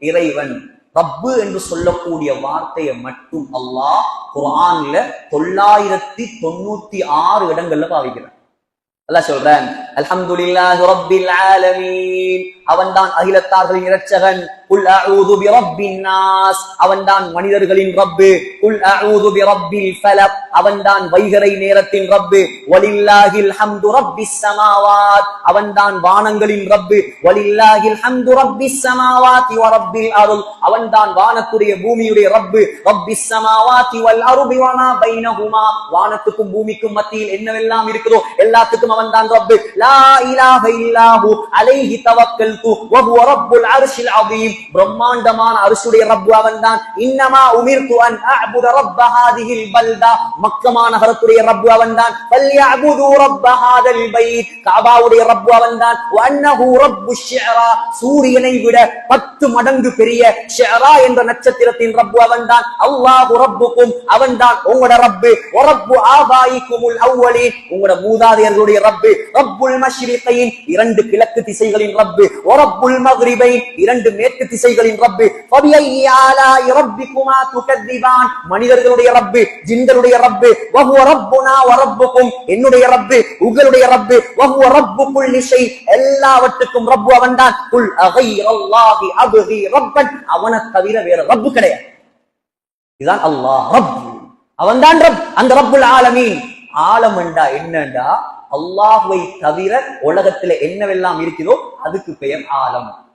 இறைவன். ரப்பு என்று சொல்லக்கூடிய வார்த்தையை மட்டும் அல்லாஹ் குர்ஆன்ல தொள்ளாயிரத்தி தொண்ணூத்தி ஆறு இடங்கள்ல பாவிக்கிறான். அல்லாஹ் சொல்றேன் அல்ஹம்துலில்லாஹி ரப்பில் ஆலமீன். அவன்தான் அகிலத்தார்களின் இரட்சகன். குல் அஊது பிரப்பின் நாஸ். அவன்தான் மனிதர்களின் ரப்பு. குல் அஊது பிரப்பில் ஃபலக். அவன்தான் வைகரை நேரத்தின் ரப்பு. வலில்லாஹில் ஹம்து ரப்பிஸ் சமாவாத். அவன்தான் வானங்களின் ரப்பு. வலில்லாஹில் ஹம்து ரப்பிஸ் சமாவாத் வ ரப்பில் அருள். அவன்தான் வானத்துடைய பூமியுடைய ரப்பு. ரப்பிஸ் ஸமாவாதி வல் அருபி வமா பைனஹுமா. வானத்துக்கும் பூமிக்கும் மத்தியில் என்னவெல்லாம் இருக்குதோ எல்லாத்துக்கும் அவன்தான் ரப்பு. லா இலாஹ இல்லாஹு அலைஹி தவக்கல்து வ ஹுவ ரப்புல் அர்ஷில் அதீம் பிரம்மாண்டமான அரிசுடைய ரப்பு அவன்தான். இன்னமா உமிர்து அன் அஅபுத ரப்ப ஹாதிஹில் பல்தா. மக்கமா நகரத்துடைய ரப்பு அவன்தான். ஃபல்யஅபுது ரப்ப ஹாதல் பைத். காபாவுடைய ரப்பு அவன்தான். வ அன்னஹு ரப்பு ஷிஅரா. சூரியனை விட பத்து மடங்கு பெரிய ஷிஅரா என்ற நட்சத்திரத்தின் ரப்பு அவன்தான். அல்லாஹு ரப்புக்கும் அவன்தான். உங்களோட ரப்பு. ரப்பு ஆபாயிக்குமுல் அவ்வலீன். உங்களோட மூதாதையர்களுடைய ரப்பு. ரப்புல் மஷ்ரிகைன் இரண்டு கிழக்கு திசைகளின் ரப்பு ஒரப்புல் ரப்புல் மக்ரிபைன் இரண்டு மேற்கு திசைகளின் ரப்பு. மனிதர்களுடைய ரப்பு ஜின்களுடைய ரப்பு. வஹுவ ரப்புனா வ என்னுடைய ரப்பு உங்களுடைய ரப்பு. வஹுவ ரப்பு குல்லி எல்லாவற்றுக்கும் ரப்பு அவன்தான். குல் அகைரல்லாஹி அப்கி ரப்பன். அவனை தவிர வேற ரப்பு கிடையாது. இதுதான் அல்லாஹ் ரப் அவன்தான் ரப். அந்த ரப்புல் ஆலமீன். ஆலம் என்றா என்னண்டா? அல்லாஹுவை தவிர உலகத்துல என்னவெல்லாம் இருக்கிறதோ அதுக்கு பெயர் ஆழம்.